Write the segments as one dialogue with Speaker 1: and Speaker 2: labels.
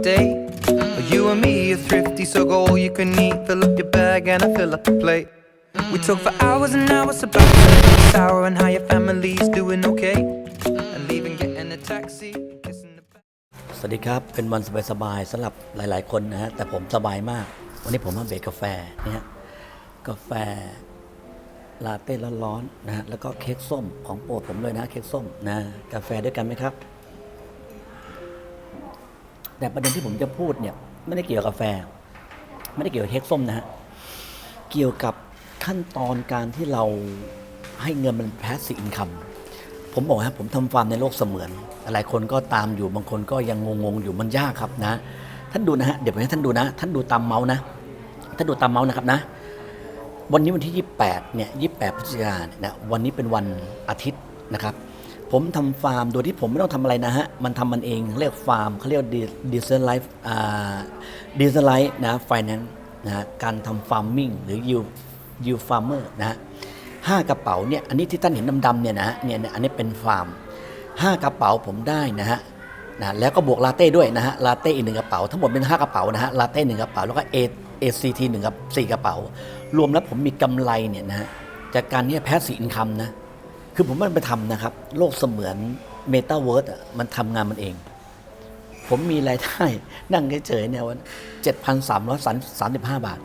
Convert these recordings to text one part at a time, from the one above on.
Speaker 1: stay. But you and me are thrifty, so go all you can eat. Fill up your bag and I fill up the plate. We talk for hours and hours about the hour and how your family's doing okay. And leaving, getting a taxi,
Speaker 2: สวัสดีครับ เป็นวันสบายๆสำหรับหลาย ๆ คนนะฮะ แต่ผมสบายมาก วันนี้ผมมาเบรกกาแฟเนี่ย กาแฟลาเต้ร้อนๆนะฮะ แล้วก็เค้กส้มของโปรดผมเลยนะ เค้กส้มนะ กาแฟด้วยกันไหมครับ แต่ประเด็นที่ผมจะพูดเนี่ยไม่ได้เกี่ยวกับกาแฟ ไม่ได้เกี่ยวกับเค้กส้มนะฮะเกี่ยวกับขั้นตอนการที่เราให้เงินมันแพสซีฟอินคัมผมบอกฮะผมทำฟาร์มในโลกเสมือน หลายคนก็ตามอยู่บางคนก็ยังงงๆอยู่มันยากครับนะ ท่านดูนะฮะเดี๋ยวผมให้ท่านดูนะ ท่านดูตามเมาส์นะท่านดูตามเมาส์นะครับนะ วันนี้วันที่ 28เนี่ย28พฤศจิกายนเนี่ยนะวันนี้เป็นวันอาทิตย์นะครับ ผมทำฟาร์มโดยที่ผมไม่ต้องทำอะไรนะฮะ มันทำมันเองเรียกฟาร์มเขาเรียกดีเซลไลฟ์อ่าดีเซลไลฟ์นะไฟแนนซ์นะการทำฟาร์มมิ่งหรือยูยูฟาร์มเมอร์นะห้ากระเป๋าเนี่ยอันนี้ที่ท่านเห็นดำๆเนี่ยนะเนี่ยอันนี้เป็นฟาร์มห้ากระเป๋าผมได้นะฮะนะแล้วก็บวกลาเต้ด้วยนะฮะลาเต้อีกหนึ่งกระเป๋า ทั้งหมดเป็น5กระเป๋านะฮะลาเต้หนึ่งกระเป๋าแล้วก็เอเอซีทีหนึ่งกับสี่กระเป๋า รวมแล้วผมมีกำไรเนี่ยนะฮะจากการเนี่ยแพสซีอินคัมนะ คือผมม่ได้ไปทำนะครับ โลกเสมือนเมตาเวิร์ดมันทำงานมันเอง ผมมีรายได้นั่งเฉยๆเนี่ยวันเจ็ดพันสามร้อยสามสิบห้าบาท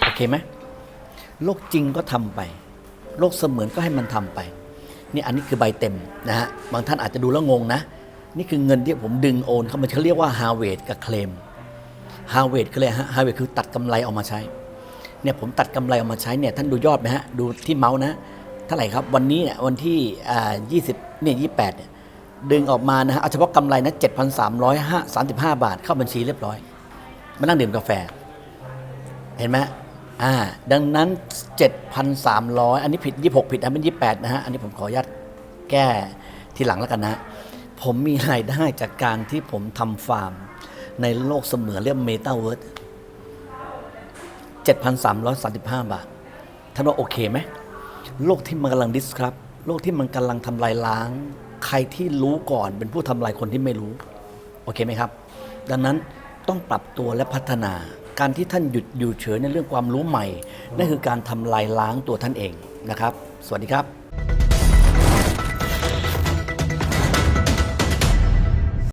Speaker 2: โอเคไหมโลกจริงก็ทำไป โลกเสมือนก็ให้มันทำไป นี่อันนี้คือใบเต็มนะฮะ บางท่านอาจจะดูแล้วงงนะ นี่คือเงินที่ผมดึงโอนเขามาเขาเรียกว่าฮาเวดกับเคลมฮาเวดคืออะไรฮะฮาเวดคือตัดกำไรออกมาใช้เนี่ยผมตัดกำไรออกมาใช้เนี่ยท่านดูยอดไหมฮะ ดูที่เมาส์นะ เท่าไหร่ครับ วันนี้เนี่ยวันที่อ่า20เนี่ย28เนี่ยดึงออกมานะฮะเอาเฉพาะกำไรนะ7,335บาทเข้าบัญชีเรียบร้อย มานั่งดื่มกาแฟ เห็นไหมอ่าดังนั้น 7,300 อันนี้ผิด 26 ผิดอันเป็น28 นะฮะ อันนี้ผมขออนุญาตแก้ทีหลังแล้วกันนะ ผมมีรายได้จากการที่ผมทำฟาร์ม ในโลกเสมือนเรียกเมตาเวิร์ด7,335 บาทท่านว่าโอเคไหม โลกที่มันกำลังดิสครับ โลกที่มันกำลังทำลายล้าง ใครที่รู้ก่อนเป็นผู้ทำลายคนที่ไม่รู้ โอเคไหมครับ ดังนั้นต้องปรับตัวและพัฒนา การที่ท่านหยุดอยู่เฉยในเรื่องความรู้ใหม่ นั่นคือการทำลายล้างตัวท่านเองนะครับ สวัสดีครับ